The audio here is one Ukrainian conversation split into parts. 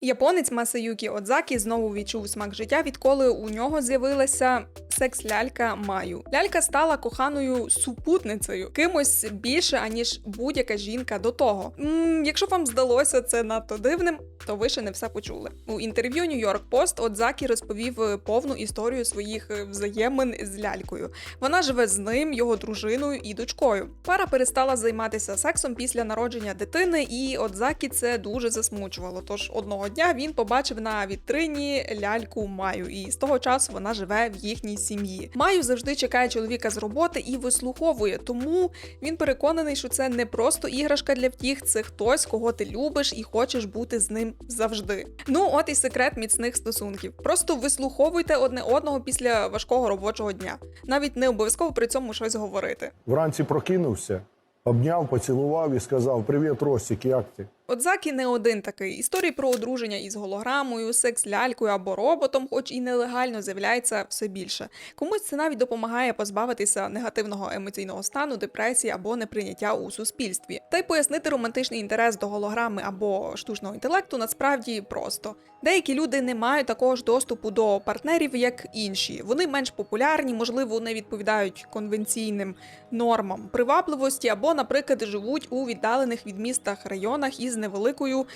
Японець Масаюкі Одзакі знову відчув смак життя, відколи у нього з'явилася секс-лялька Маю. Лялька стала коханою супутницею, кимось більше аніж будь-яка жінка до того. м якщо вам здалося це надто дивним, то ви ще не все почули. У інтерв'ю York Post Одзакі розповів е, повну історію своїх е, взаємин з лялькою. Вона живе з ним, його дружиною і дочкою. Пара перестала займатися сексом після народження дитини, і Одзакі це дуже засмучувало. Тож одного дня він побачив на вітрині ляльку Маю, і з того часу вона живе в їхній сім'ї. Маю завжди чекає чоловіка з роботи і вислуховує, тому він переконаний, що це не просто іграшка для втіх, це хтось, кого ти любиш і хочеш бути з ним завжди. Ну, от і секрет міцних стосунків. Просто вислуховуйте одне одного після важкого робочого дня. Навіть не обов'язково при цьому щось говорити. Вранці прокинувся, обняв, поцілував і сказав: Привіт, Ростік, як ти? От Закі не один такий. Історії про одруження із голограмою, секс-лялькою або роботом, хоч і нелегально, з'являється все більше. Комусь це навіть допомагає позбавитися негативного емоційного стану, депресії або неприйняття у суспільстві. Та й пояснити романтичний інтерес до голограми або штучного інтелекту насправді просто. Деякі люди не мають такого ж доступу до партнерів, як інші. Вони менш популярні, можливо, не відповідають конвенційним нормам привабливості, або, наприклад, живуть у віддалених від містах районах із невеликою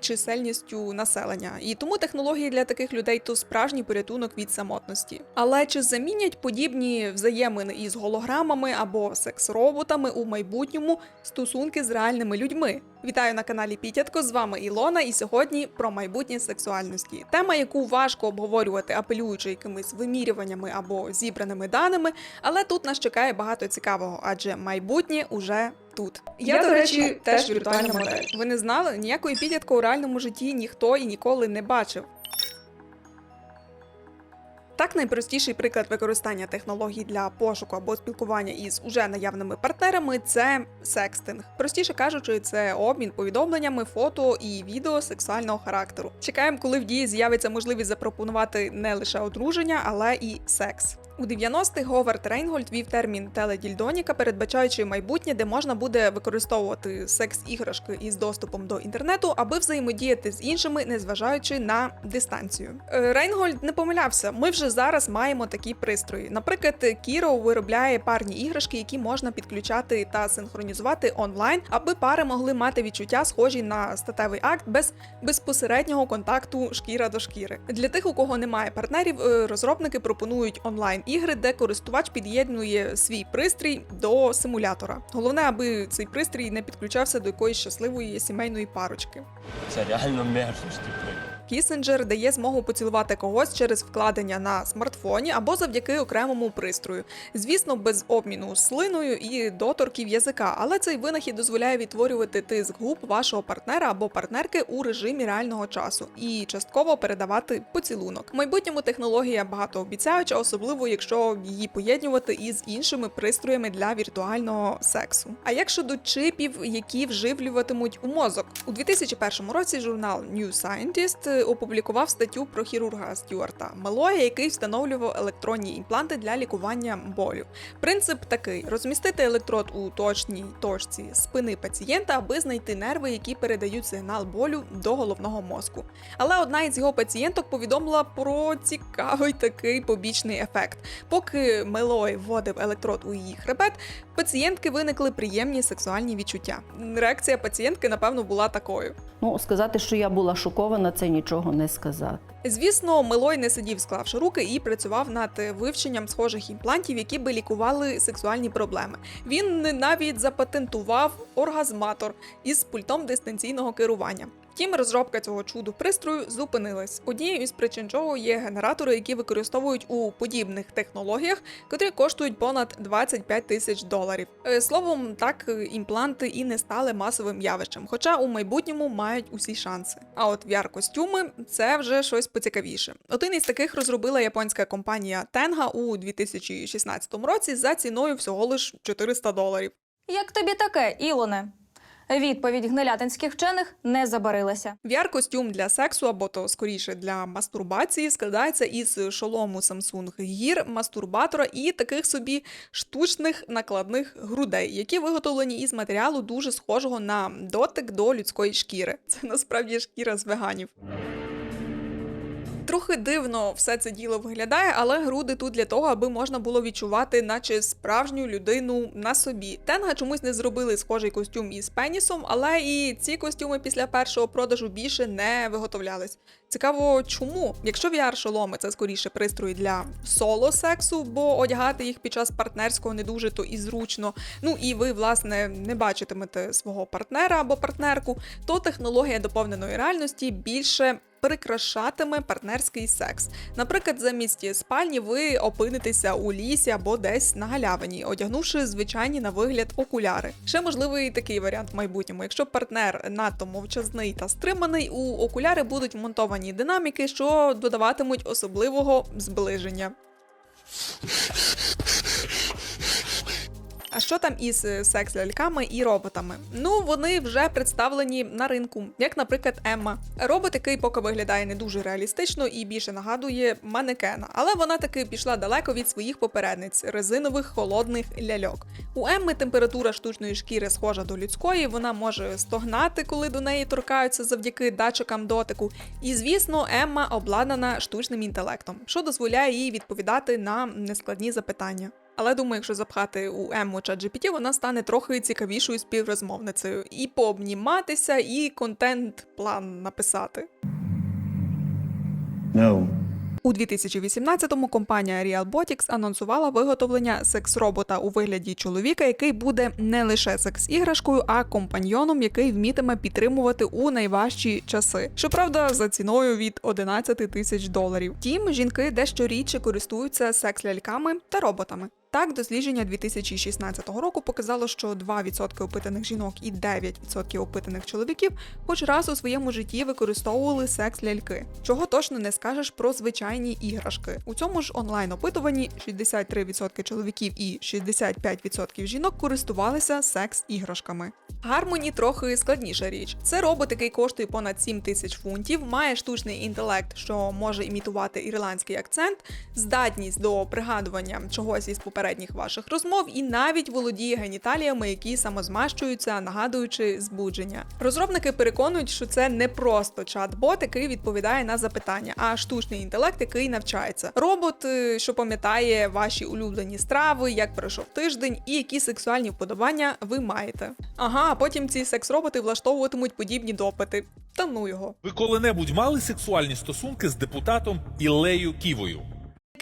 чисельністю населення. І тому технології для таких людей то справжній порятунок від самотності. Але чи замінять подібні взаємини із голограмами або секс-роботами у майбутньому стосунки з реальними людьми? Вітаю на каналі Пітятко. З вами Ілона, і сьогодні про майбутнє сексуальності. Тема, яку важко обговорювати, апелюючи якимись вимірюваннями або зібраними даними, але тут нас чекає багато цікавого, адже майбутнє уже тут. Я, до речі, теж віртуальна модель. Ви не знали? Ніякої підлітка у реальному житті ніхто і ніколи не бачив. Так, найпростіший приклад використання технологій для пошуку або спілкування із уже наявними партнерами це секстинг. Простіше кажучи, це обмін повідомленнями, фото і відео сексуального характеру. Чекаємо, коли в дії з'явиться можливість запропонувати не лише одруження, але і секс. У 90-х Говард Рейнгольд вів термін теледільдоніка, передбачаючи майбутнє, де можна буде використовувати секс-іграшки із доступом до інтернету, аби взаємодіяти з іншими, незважаючи на дистанцію. Е, Рейнгольд не помилявся. Ми вже зараз маємо такі пристрої. Наприклад, Kiro виробляє парні іграшки, які можна підключати та синхронізувати онлайн, аби пари могли мати відчуття, схожі на статевий акт без безпосереднього контакту шкіра до шкіри. Для тих, у кого немає партнерів, е, розробники пропонують онлайн ігри, де користувач під'єднує свій пристрій до симулятора. Головне, аби цей пристрій не підключався до якоїсь щасливої сімейної парочки. Це реально мерзость, блин. Кісенджер дає змогу поцілувати когось через вкладення на смартфоні або завдяки окремому пристрою. Звісно, без обміну слиною і доторків язика, але цей винахід дозволяє відтворювати тиск губ вашого партнера або партнерки у режимі реального часу і частково передавати поцілунок. В майбутньому технологія багатообіцяюча, особливо якщо її поєднувати із іншими пристроями для віртуального сексу. А як щодо чипів, які вживлюватимуть у мозок, у 2001 році журнал New Scientist опублікував статтю про хірурга Стюарта Мелоя, який встановлював електронні імпланти для лікування болю. Принцип такий: розмістити електрод у точній точці спини пацієнта, аби знайти нерви, які передають сигнал болю до головного мозку. Але одна із його пацієнток повідомила про цікавий такий побічний ефект. Поки Мелой вводив електрод у її хребет, пацієнтки виникли приємні сексуальні відчуття. Реакція пацієнтки, напевно, була такою. Ну, сказати, що я була шокована, це нічого не сказати. Звісно, Милой не сидів, склавши руки, і працював над вивченням схожих імплантів, які би лікували сексуальні проблеми. Він навіть запатентував оргазматор із пультом дистанційного керування. Втім, розробка цього чуду пристрою зупинилась. Однією із причин чого є генератори, які використовують у подібних технологіях, котрі коштують понад 25 тисяч доларів. Е, Словом, так е, імпланти і не стали масовим явищем, хоча у майбутньому мають усі шанси. А от VR-костюми це вже щось поцікавіше. Один із таких розробила японська компанія Tenga у 2016 році за ціною всього лиш 400 доларів. Як тобі таке, Ілоне? Відповідь гнилятинських вчених не забарилася. VR-костюм для сексу або то скоріше для мастурбації складається із шолому Samsung Gear, мастурбатора і таких собі штучних накладних грудей, які виготовлені із матеріалу дуже схожого на дотик до людської шкіри. Це насправді шкіра з веганів. Трохи дивно все це діло виглядає, але груди тут для того, аби можна було відчувати, наче справжню людину на собі. Тенга чомусь не зробили схожий костюм із пенісом, але і ці костюми після першого продажу більше не виготовлялись. Цікаво, чому? Якщо VR-шоломи це скоріше пристрої для соло сексу, бо одягати їх під час партнерського не дуже то і зручно. Ну і ви, власне, не бачитимете свого партнера або партнерку, то технологія доповненої реальності більше прикрашатиме партнерський секс. Наприклад, замість спальні ви опинитеся у лісі або десь на галявині, одягнувши звичайні на вигляд окуляри. Ще можливий такий варіант в майбутньому. Якщо партнер надто мовчазний та стриманий, у окуляри будуть монтовані динаміки, що додаватимуть особливого зближення. А що там із е, секс-ляльками і роботами? Ну, вони вже представлені на ринку, як, наприклад, Емма. Робот, який поки виглядає не дуже реалістично і більше нагадує манекена, але вона таки пішла далеко від своїх попередниць резинових холодних ляльок. У Емми температура штучної шкіри схожа до людської, вона може стогнати, коли до неї торкаються завдяки датчикам дотику. І звісно, Емма обладнана штучним інтелектом, що дозволяє їй відповідати на нескладні запитання. Але думаю, якщо запхати у Емму ChatGPT, вона стане трохи цікавішою співрозмовницею. І пообніматися, і контент-план написати. No. У 2018-му компанія RealBotics анонсувала виготовлення секс-робота у вигляді чоловіка, який буде не лише секс-іграшкою, а компаньйоном, який вмітиме підтримувати у найважчі часи. Щоправда, за ціною від 11 тисяч доларів. Втім, жінки дещо рідше користуються секс-ляльками та роботами. Так, дослідження 2016 року показало, що 2% опитаних жінок і 9% опитаних чоловіків хоч раз у своєму житті використовували секс-ляльки. Чого точно не скажеш про звичайні іграшки. У цьому ж онлайн-опитуванні 63% чоловіків і 65% жінок користувалися секс-іграшками. Гармоні трохи складніша річ. Це робот, який коштує понад 7 тисяч фунтів, має штучний інтелект, що може імітувати ірландський акцент, здатність до пригадування чогось із попередніх ваших розмов, і навіть володіє геніталіями, які самозмащуються, нагадуючи збудження. Розробники переконують, що це не просто чат-бот, який відповідає на запитання, а штучний інтелект, який навчається. Робот, е, що пам'ятає ваші улюблені страви, як пройшов тиждень, і які сексуальні вподобання ви маєте. Ага, а потім ці секс-роботи влаштовуватимуть подібні допити. Та ну його. Ви коли-небудь мали сексуальні стосунки з депутатом Іллею Ківою?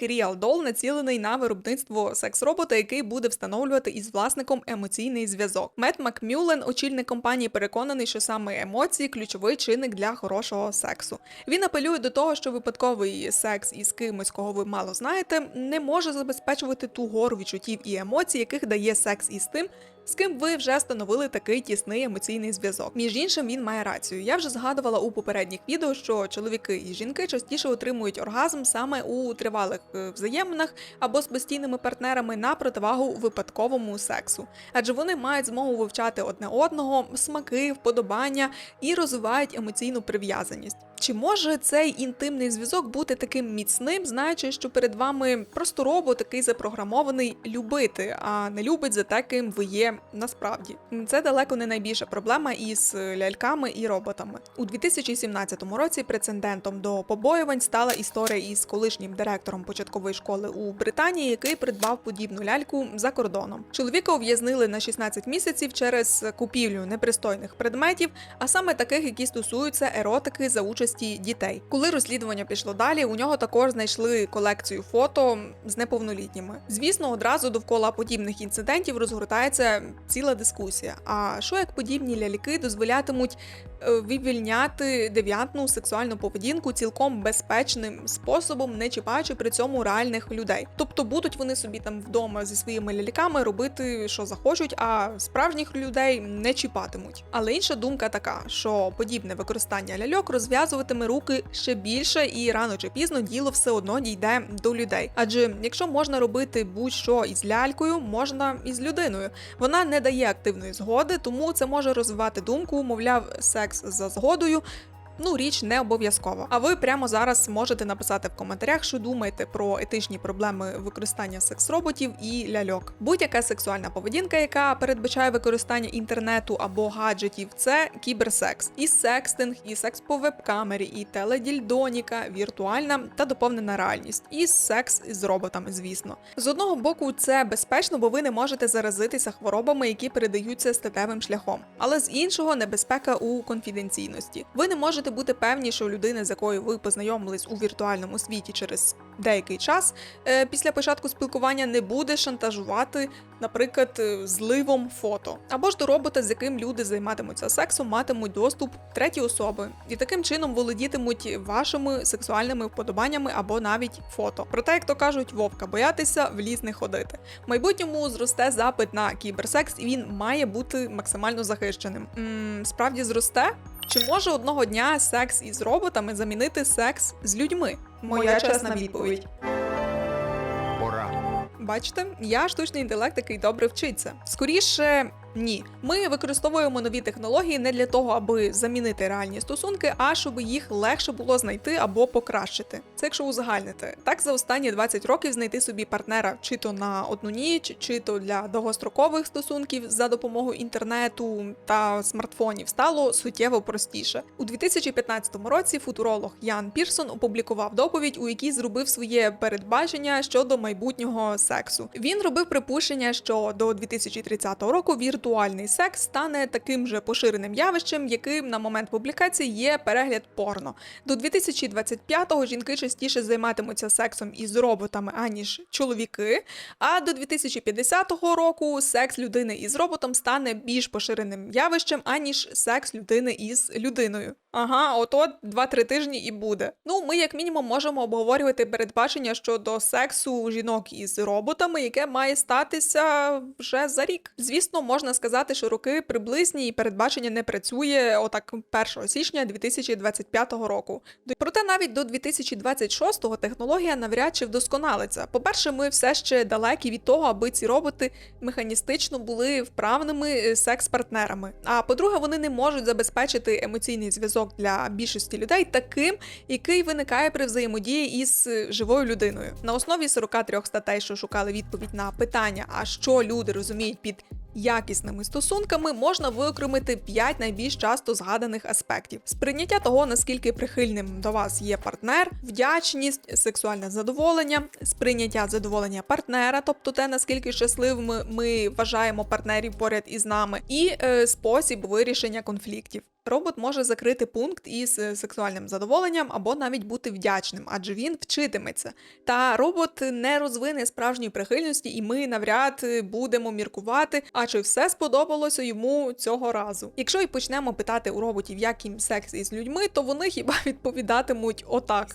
Real Doll націлений на виробництво секс-робота, який буде встановлювати із власником емоційний зв'язок. Мет Макмюлен, очільник компанії, переконаний, що саме емоції ключовий чинник для хорошого сексу. Він апелює до того, що випадковий секс із кимось, кого ви мало знаєте, не може забезпечувати ту гору відчуттів і емоцій, яких дає секс із тим. З ким ви вже встановили такий тісний емоційний зв'язок. Між іншим, він має рацію. Я вже згадувала у попередніх відео, що чоловіки і жінки частіше отримують оргазм саме у тривалих е, взаєминах або з постійними партнерами на противагу випадковому сексу, адже вони мають змогу вивчати одне одного, смаки, вподобання і розвивають емоційну прив'язаність. Чи може цей інтимний зв'язок бути таким міцним, знаючи, що перед вами просто робот, такий запрограмований любити, а не любить за те, ким ви є насправді? Це далеко не найбільша проблема із ляльками і роботами. У 2017 році прецедентом до побоювань стала історія із колишнім директором початкової школи у Британії, який придбав подібну ляльку за кордоном. Чоловіка ув'язнили на 16 місяців через купівлю непристойних предметів, а саме таких, які стосуються еротики за участі дітей. Коли розслідування пішло далі, у нього також знайшли колекцію фото з неповнолітніми. Звісно, одразу довкола подібних інцидентів розгортається ціла дискусія. А що як подібні ляльки дозволятимуть е, вивільняти девіантну сексуальну поведінку цілком безпечним способом, не чіпаючи при цьому реальних людей. Тобто будуть вони собі там вдома зі своїми ляльками робити, що захочуть, а справжніх людей не чіпатимуть. Але інша думка така, що подібне використання ляльок розв'язує розв'язуватиме руки ще більше, і рано чи пізно діло все одно дійде до людей. Адже якщо можна робити будь-що із лялькою, можна і з людиною. Вона не дає активної згоди, тому це може розвивати думку, мовляв, секс за згодою. Ну, річ не обов'язкова. А ви прямо зараз можете написати в коментарях, що думаєте про етичні проблеми використання секс-роботів і ляльок. Будь-яка сексуальна поведінка, яка передбачає використання інтернету або гаджетів, це кіберсекс. І секстинг, і секс по веб-камері, і теледільдоніка, віртуальна та доповнена реальність, і секс з роботами, звісно. З одного боку, це безпечно, бо ви не можете заразитися хворобами, які передаються статевим шляхом. Але з іншого небезпека у конфіденційності. Ви не можете бути певні, що людина, з якою ви познайомились у віртуальному світі через деякий час, е, після початку спілкування не буде шантажувати, наприклад, е, зливом фото. Або ж до робота, з яким люди займатимуться сексом, матимуть доступ треті особи, і таким чином володітимуть вашими сексуальними вподобаннями або навіть фото. Проте, як то кажуть, вовка боятися в ліс не ходити. В майбутньому зросте запит на кіберсекс, і він має бути максимально захищеним. м справді зросте? Чи може одного дня секс із роботами замінити секс з людьми? Моя, чесна відповідь. Пора. Бачите, я штучний інтелект, який добре вчиться. Скоріше. Ні, ми використовуємо нові технології не для того, аби замінити реальні стосунки, а щоб їх легше було знайти або покращити. Це якщо узагальнити. Так за останні 20 років знайти собі партнера чи то на одну ніч, чи то для довгострокових стосунків за допомогою інтернету та смартфонів стало суттєво простіше. У 2015 році футуролог Ян Пірсон опублікував доповідь, у якій зробив своє передбачення щодо майбутнього сексу. Він робив припущення, що до 2030 року віртуальний секс стане таким же поширеним явищем, яким на момент публікації є перегляд порно. До 2025-го жінки частіше займатимуться сексом із роботами аніж чоловіки. А до 2050 року секс людини із роботом стане більш поширеним явищем аніж секс людини із людиною. Ага, ото 2-3 тижні і буде. Ну, ми як мінімум можемо обговорювати передбачення щодо сексу жінок із роботами, яке має статися вже за рік. Звісно, можна сказати, що роки приблизні і передбачення не працює отак 1 січня 2025 року. Проте навіть до 2026-го технологія навряд чи вдосконалиться. По-перше, ми все ще далекі від того, аби ці роботи механістично були вправними е, секс-партнерами. А по-друге, вони не можуть забезпечити емоційний зв'язок для більшості людей таким, який виникає при взаємодії із е, живою людиною. На основі 43 статей, що шукали відповідь на питання, а що люди розуміють під якісними стосунками, можна виокремити 5 найбільш часто згаданих аспектів: сприйняття того, наскільки прихильним до вас є партнер, вдячність, сексуальне задоволення, сприйняття задоволення партнера, тобто те, наскільки щасливими ми вважаємо партнерів поряд із нами, і е, спосіб вирішення конфліктів. Робот може закрити пункт із е, сексуальним задоволенням або навіть бути вдячним, адже він вчитиметься. Та робот не розвине справжньої прихильності, і ми навряд е, будемо міркувати, а чи все сподобалося йому цього разу. Якщо і почнемо питати у роботів, як їм секс із людьми, то вони хіба відповідатимуть отак.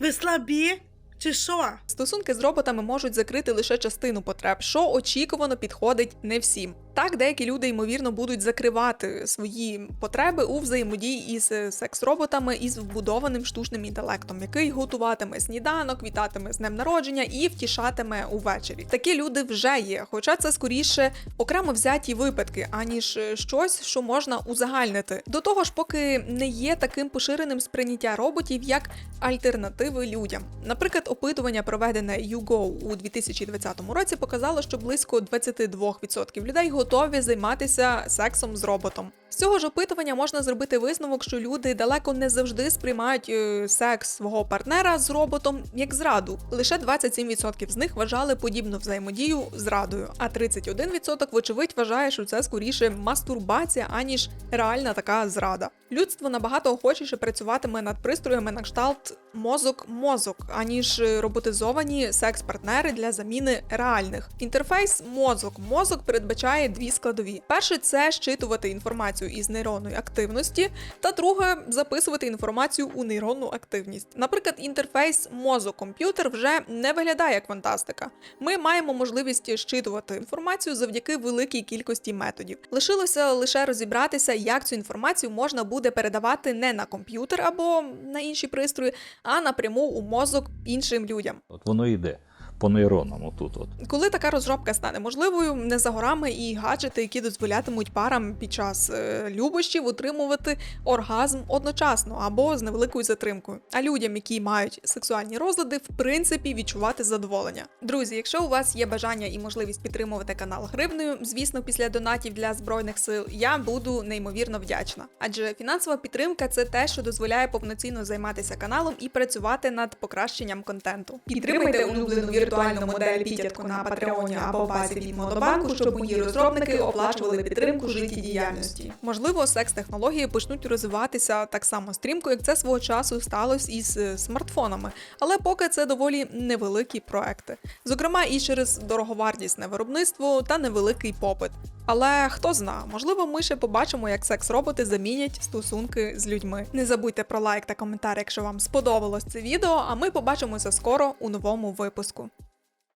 Ви слабі чи що? Стосунки з роботами можуть закрити лише частину потреб, що очікувано підходить не всім. Так, деякі люди ймовірно будуть закривати свої потреби у взаємодії із е, секс-роботами із вбудованим штучним інтелектом, який готуватиме сніданок, вітатиме з днем народження і втішатиме увечері. Такі люди вже є, хоча це скоріше окремо взяті випадки, аніж е, щось, що можна узагальнити. До того ж, поки не є таким поширеним сприйняття роботів як альтернативи людям. Наприклад, опитування, проведене YouGo у 2020 році, показало, що близько 22% людей готові займатися сексом з роботом. З цього ж опитування можна зробити висновок, що люди далеко не завжди сприймають е, секс свого партнера з роботом як зраду. Лише 27% з них вважали подібну взаємодію зрадою, а 31% вочевидь вважає, що це скоріше мастурбація, аніж реальна така зрада. Людство набагато охочіше працюватиме над пристроями на кшталт мозок-мозок, аніж роботизовані секс-партнери для заміни реальних. Інтерфейс мозок-мозок передбачає дві складові: перше це щитувати інформацію інформацію із нейронної активності, та друге записувати інформацію у нейронну активність. Наприклад, інтерфейс мозок-комп'ютер вже не виглядає як фантастика. Ми маємо можливість щитувати інформацію завдяки великій кількості методів. Лишилося лише розібратися, як цю інформацію можна буде передавати не на комп'ютер або на інші пристрої, а напряму у мозок іншим людям. От воно йде по нейронам отут. От. Коли така розробка стане можливою, не за горами і гаджети, які дозволятимуть парам під час е, любощів утримувати оргазм одночасно або з невеликою затримкою. А людям, які мають сексуальні розлади, в принципі відчувати задоволення. Друзі, якщо у вас є бажання і можливість підтримувати канал гривнею, звісно, після донатів для збройних сил, я буду неймовірно вдячна. Адже фінансова підтримка це те, що дозволяє повноцінно займатися каналом і працювати над покращенням контенту. Підтримайте улюблену віртуальну модель підтятку на Патреоні або базі від Модобанку, щоб мої розробники оплачували підтримку життєдіяльності. Можливо, секс-технології почнуть розвиватися так само стрімко, як це свого часу сталося із е, смартфонами. Але поки це доволі невеликі проекти. Зокрема, і через дороговартісне виробництво та невеликий попит. Але хто зна, можливо, ми ще побачимо, як секс-роботи замінять стосунки з людьми. Не забудьте про лайк та коментар, якщо вам сподобалось це відео. А ми побачимося скоро у новому випуску.